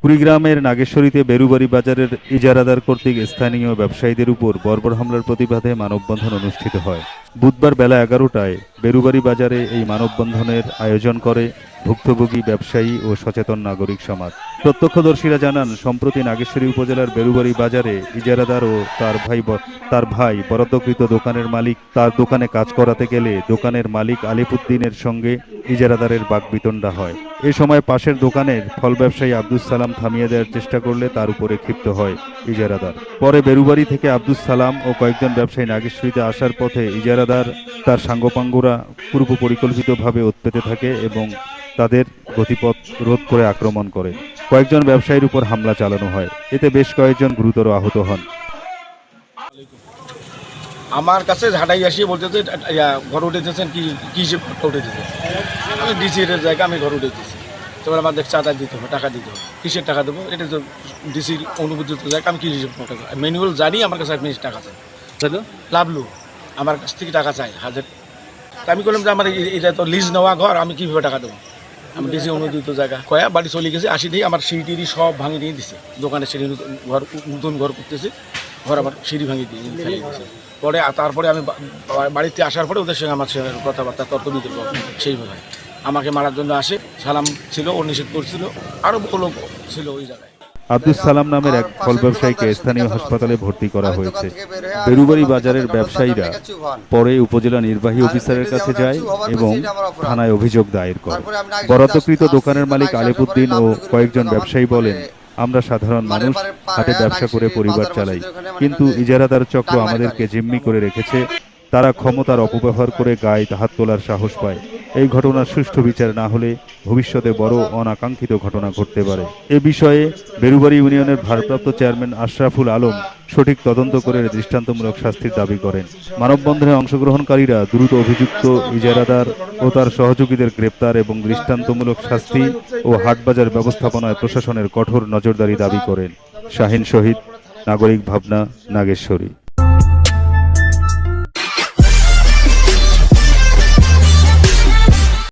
কুড়িগ্রামের নাগেশ্বরীতে বেরুবাড়ি বাজারের ইজারাদার কর্তৃক স্থানীয় ব্যবসায়ীদের উপর বর্বর হামলার প্রতিবাদে মানববন্ধন অনুষ্ঠিত হয়। বুধবার বেলা এগারোটায় বেরুবাড়ি বাজারে এই মানববন্ধনের আয়োজন করে ভুক্তভোগী ব্যবসায়ী ও সচেতন নাগরিক সমাজ। প্রত্যক্ষদর্শীরা জানান, সম্প্রতি নাগেশ্বরী উপজেলার বেরুবাড়ি বাজারে ইজারাদার ও তার ভাই তার ভাই বরাদ্দকৃত দোকানের মালিক তার দোকানে কাজ করাতে গেলে দোকানের মালিক আলিপুদ্দিনের সঙ্গে ইজারাদারের বাকবিতণ্ডা হয়। এ সময় পাশের দোকানের ফল ব্যবসায়ী আব্দুস সালাম থামিয়ে দেওয়ার চেষ্টা করলে তার উপরে ক্ষিপ্ত হয় ইজারাদার। পরে বেরুবাড়ি থেকে আব্দুস সালাম ও কয়েকজন ব্যবসায়ী নাগেশ্বরীতে আসার পথে ইজারাদার তার সাঙ্গপাঙ্গুরা পূর্ব পরিকল্পিতভাবে উৎপেতে থাকে এবং তাদের গতিপথ রোধ করে আক্রমণ করে কয়েকজন ব্যবসায়ীর উপর হামলা চালানো হয়। এতে বেশ কয়েকজন গুরুতর আহত হন। আমার কাছে ঝাঁটাই আসিয়ে বলতেছে ঘর উঠেছেন কি কি উঠেছে আমি ডিসির জায়গা আমি ঘর উঠেছি তারপর আমার চাঁদা দিতে হবে, টাকা দিতে হবে। কিসের টাকা দেবো? এটা তো ডিসির অনুমোদিত জায়গা, আমি কি ম্যানুয়াল জানি আমার কাছে এক টাকা চাই। লাভলু আমার কাছ থেকে টাকা চাই, হাজার। আমি বললাম যে, আমার এটা তো লিজ নেওয়া ঘর, আমি কীভাবে টাকা দেবো? আমি দিয়েছি অনুদিত জায়গা। কয়া, বাড়ি চলে গেছে, আসি দিয়ে আমার সিঁড়ি টিড়ি সব ভাঙি দিয়ে দিছে। দোকানে সিঁড়ি ঘর, নতুন ঘর করতেছে ঘর আমার সিঁড়ি ভাঙি দিয়ে ফেলে দিয়েছে পরে তারপরে আমি বাড়িতে আসার পরে ওদের সঙ্গে আমার সঙ্গে কথাবার্তা তর্ক বিতর্ক সেইভাবে। আমাকে মারার জন্য আসে, সালাম ছিল, ও নিষেধ করছিল আরও লোক ছিল ওই জায়গায়। আব্দুস সালাম নামের এক ফল ব্যবসায়ীকে স্থানীয় হাসপাতালে ভর্তি করা হয়েছে। বেরুবাড়ি বাজারের ব্যবসায়ীরা পরে উপজেলা নির্বাহী অফিসারের কাছে যায় এবং থানায় অভিযোগ দায়ের করে। বরাদ্দকৃত দোকানের মালিক আলিপুদ্দিন ও কয়েকজন ব্যবসায়ী বলেন আমরা সাধারণ মানুষ হাতে ব্যবসা করে পরিবার চালাই। কিন্তু ইজারাদার চক্র আমাদেরকে জিম্মি করে রেখেছে। তারা ক্ষমতার অপব্যবহার করে গায়ে হাত তোলার সাহস পায়। এই ঘটনার সুষ্ঠু বিচার না হলে ভবিষ্যতে বড় অনাকাঙ্ক্ষিত ঘটনা ঘটতে পারে। এ বিষয়ে বেরুবাড়ি ইউনিয়নের ভারপ্রাপ্ত চেয়ারম্যান আশরাফুল আলম সঠিক তদন্ত করে দৃষ্টান্তমূলক শাস্তির দাবি করেন। মানববন্ধনে অংশগ্রহণকারীরা দ্রুত অভিযুক্ত ইজারাদার ও তার সহযোগীদের গ্রেপ্তার এবং দৃষ্টান্তমূলক শাস্তি ও হাটবাজার ব্যবস্থাপনায় প্রশাসনের কঠোর নজরদারি দাবি করেন। শাহিন শহীদ, নাগরিক ভাবনা, নাগেশ্বরী।